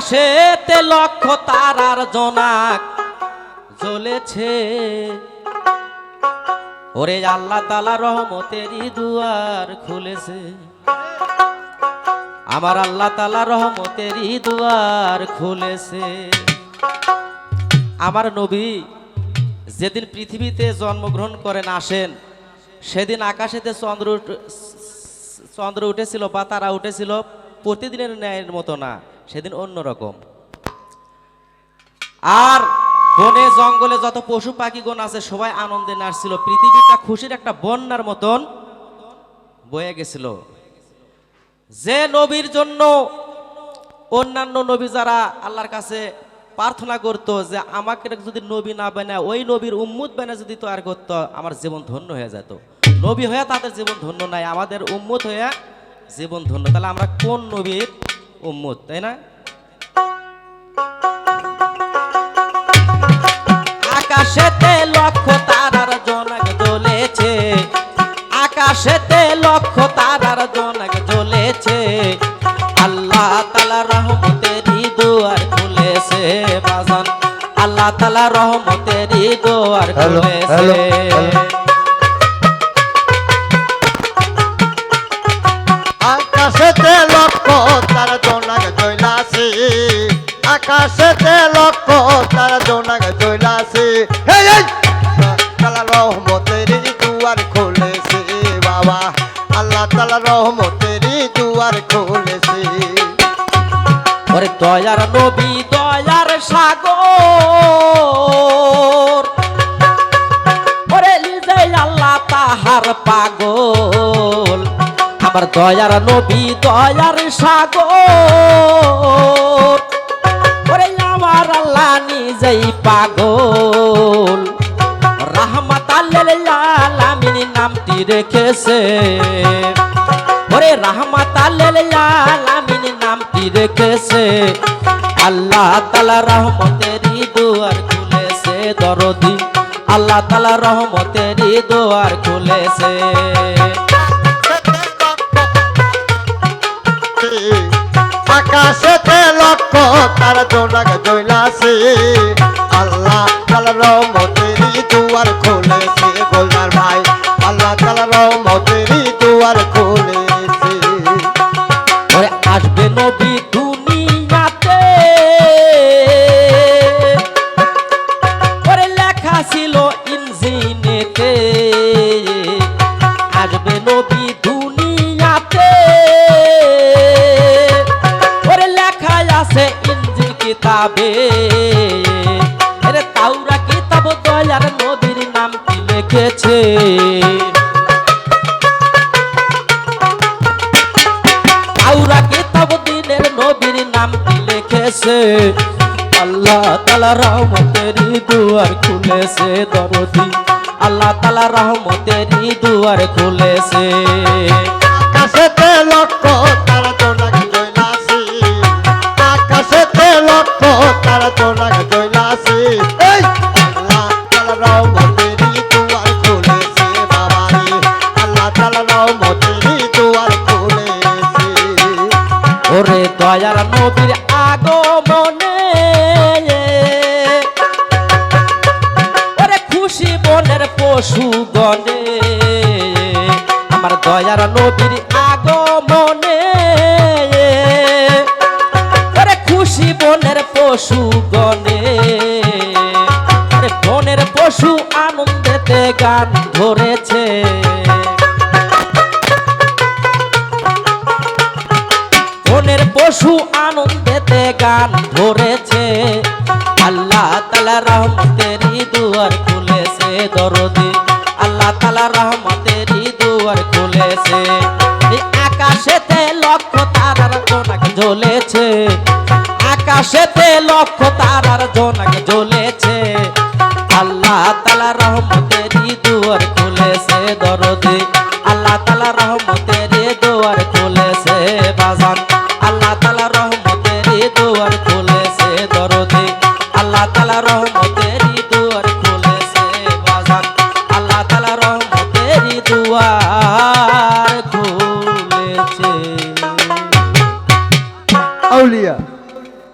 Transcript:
আকাশেতে লক্ষ তারার জনাক জ্বলেছে। ওরে আল্লাহ তালা রহমতেরই দুয়ার খুলেছে। আমার আল্লাহ তালা রহমতেরই দুয়ার খুলেছে। আমার নবী যেদিন পৃথিবীতে জন্মগ্রহণ করেন আসেন, সেদিন আকাশেতে চন্দ্র চন্দ্র উঠেছিল বা তারা উঠেছিল, প্রতিদিনের ন্যায়ের মতো না। সেদিন অন্যরকম আর বনে, জঙ্গলে যত পশু পাখিগণ আছে, সবাই আনন্দে নাচছিল। পৃথিবীটা খুশির একটা বন্যার মতন বয়ে গেছিল। যে নবীর জন্য অন্যান্য নবী যারা আল্লাহর কাছে প্রার্থনা করতো যে, আমাকে যদি নবী না বানায়, ওই নবীর উম্মুদ বানা যদি তৈরি করতো, আমার জীবন ধন্য হয়ে যেত। নবী হয়ে তাদের জীবন ধন্য নাই, আমাদের উম্মুদ হয়ে জীবন ধন্য। তাহলে আমরা কোন নবীর উম্মুদ তাই না? আকাশেতে লক্ষ তারার জনক জ্বলেছে। আকাশেতে লক্ষ তারার জনক জ্বলেছে। আল্লাহ তালা রহমতেরই দুয়ার খুলেছে বাজান। আল্লাহ তালা রহমতেরই দুয়ার খুলেছে। আকাশেতে লক্ষ, তারা জোনাক জৈলাসি। এই এই তালা রহমতের দুয়ার খুলেছে, বাবা। আল্লাহ তালা রহমতের দুয়ার খুলেছে। ওরে দয়ার নবী, দয়ার সাগর। ওরে লিজে আল্লাহ তাহার পাগল। আমার দয়ার নবী, দয়ার সাগর। আমার আল্লাহ নিজেই পাগল। রাহমাত আলামিন নামটি রেখেছে। ওরে রাহমাত আলামিন নামটি রেখেছে। আল্লাহ তালা রহমতেরই দুয়ার খুলেছে দরদি। আল্লাহ তালা রহমতেরই দুয়ার খুলেছে। আকাশেতে লক্ষ তারা জোনাক তালা রহমতেরই দুয়ার আল্লাহ তালা রহমতেরই দুয়ার খুলেছে। আসবে নবী দুনিয়াতে। লেখা ছিল ইঞ্জিনেতে আসবে নবী দুনিয়াতে। ওরে লেখা আছে ইঞ্জিন কিতাবে। লিখেছে? আল্লাহ তালা দুয়ার খুলেছে দরদি। আল্লাহ তালা রহমতেরই দুয়ার খুলেছে। আকাশেতে লক্ষ দয়ার নবীর আগমনে। ওরে খুশি বনের পশু গনে আমার দয়ার নবীর আগমনে। ওরে খুশি বনের পশু আরে বনের পশু আনন্দেতে গান ধরেছে। বনের পশু আনন্দেতে গান ধরেছে। আল্লাহ তালা রহমতেরই দুয়ার খুলেছে দরদি। আল্লাহ তালা রহমতেরই দুয়ার খুলেছে। আকাশেতে লক্ষ তারার জ্বলেছে। আকাশেতে লক্ষ তারার